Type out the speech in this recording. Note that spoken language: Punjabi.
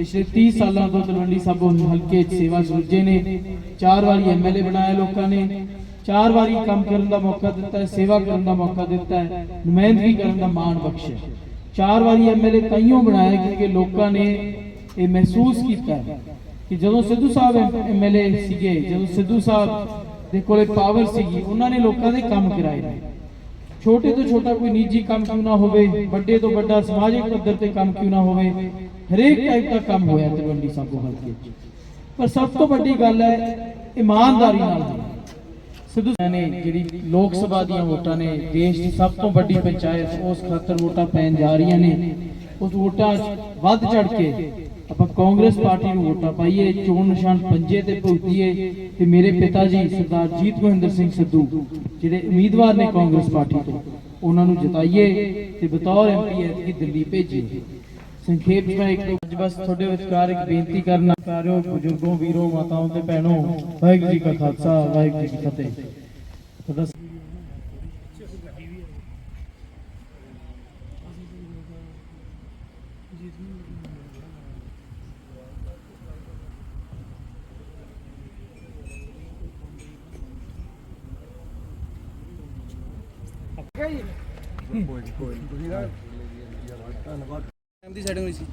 ਪਿਛਲੇ 30 ਸਾਲਾਂ ਤੋਂ ਤਲਵੰਡੀ ਸਾਬੋ ਹਲਕੇ 'ਚ ਸੇਵਾ ਸੁਰਜੇ ਨੇ। ਚਾਰ ਵਾਰੀ ਐਮਐਲਏ ਬਣਾਇਆ ਲੋਕਾਂ ਨੇ। ਚਾਰ ਵਾਰੀ ਕੰਮ ਕਰਨ ਦਾ ਮੌਕਾ ਦਿੱਤਾ ਹੈ, ਸੇਵਾ ਕਰਨ ਦਾ ਮੌਕਾ ਦਿੱਤਾ ਹੈ, ਨੁਮਾਇੰਦਗੀ ਕਰਨ ਦਾ ਮਾਣ ਬਖਸ਼ਿਆ ਚਾਰ ਵਾਰੀ ਐਮਐਲਏ ਤਾਈਓ ਬਣਾਇਆ ਕਿਉਂਕਿ ਲੋਕਾਂ ਨੇ ਇਹ ਮਹਿਸੂਸ ਕੀਤਾ ਕਿ ਜਦੋਂ ਸਿੱਧੂ ਸਾਹਿਬ ਐਮਐਲਏ ਸੀਗੇ, ਜਦੋਂ ਸਿੱਧੂ ਸਾਹਿਬ ਦੇ ਕੋਲੇ ਪਾਵਰ ਸੀਗੀ, ਉਹਨਾਂ ਨੇ ਲੋਕਾਂ ਦੇ ਕੰਮ ਕਰਾਏ ਨੇ। ਛੋਟੇ ਤੋਂ ਛੋਟਾ ਕੋਈ ਨਿੱਜੀ ਕੰਮ ਕਿਉਂ ਨਾ ਹੋਵੇ, ਵੱਡੇ ਤੋਂ ਵੱਡਾ ਸਮਾਜਿਕ ਪੱਧਰ ਤੇ ਕੰਮ ਕਿਉਂ ਨਾ ਹੋਵੇ, ਹਰੇਕ ਟਾਈਪ ਦਾ ਕੰਮ ਹੋਇਆ ਤਲਵੰਡੀ ਸਾਬੋ ਹਲਕੇ 'ਚ ਪਰ ਸਭ ਤੋਂ ਵੱਡੀ ਗੱਲ ਹੈ, ਇਮਾਨਦਾਰੀ ਨਾਲ ਸਿੱਧੂ ਨੇ ਜਿਹੜੀ ਲੋਕ ਸਭਾ ਦੀਆਂ ਵੋਟਾਂ ਨੇ, ਦੇਸ਼ ਦੀ ਸਭ ਤੋਂ ਵੱਡੀ ਪੰਚਾਇਤ, ਉਸ ਖਾਤਰ ਵੋਟਾਂ ਪੈਣ ਜਾ ਰਹੀਆਂ ਨੇ। ਉਸ ਵੋਟਾਂ 'ਚ ਵੱਧ ਚੜ ਕੇ ਆਪਾਂ ਕਾਂਗਰਸ ਪਾਰਟੀ ਨੂੰ ਵੋਟਾਂ ਪਾਈਏ, ਚੋਣ ਨਿਸ਼ਾਨ ਪੰਜੇ ਤੇ ਭੁਗਤੀਏ ਤੇ ਮੇਰੇ ਪਿਤਾ ਜੀ ਸਰਦਾਰ ਜੀਤ ਮਹਿੰਦਰ ਸਿੰਘ ਸਿੱਧੂ, ਜਿਹੜੇ ਉਮੀਦਵਾਰ ਨੇ ਕਾਂਗਰਸ ਪਾਰਟੀ ਤੋਂ, ਉਹਨਾਂ ਨੂੰ ਜਿਤਾਈਏ ਤੇ ਬਤੌਰ ਐਮਪੀ ਐਤਕੀ ਦਿੱਲੀ ਭੇਜੀਏ। ਸੰਖੇਪ ਵਿੱਚ ਇੱਕ ਅੱਜ ਬਸ ਤੁਹਾਡੇ ਵਿਚਕਾਰ ਇੱਕ ਬੇਨਤੀ ਕਰਨਾ ਚਾਰਿਓ ਬਜ਼ੁਰਗੋਂ, ਵੀਰੋ ਮਾਤਾਓ ਤੇ ਭੈਣੋ, ਵਾਹਿਗੁਰੂ ਜੀ ਕਾ ਖਾਲਸਾ, ਵਾਹਿਗੁਰੂ ਜੀ ਕੀ ਫਤਿਹ। ਤੁਹਾਡਾ ਟਾਈਮ ਦੀ ਸੈਟਿੰਗ ਹੋਈ ਸੀ